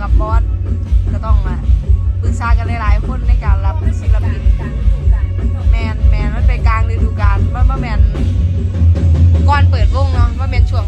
กับบอสก็ต้องมาปรึกษากันหลายๆคนในการรับศิลปินแมนแมนมันไปกลางฤดูกาลมันว่าแมนก่อนเปิดวงเนาะว่าแมนช่วง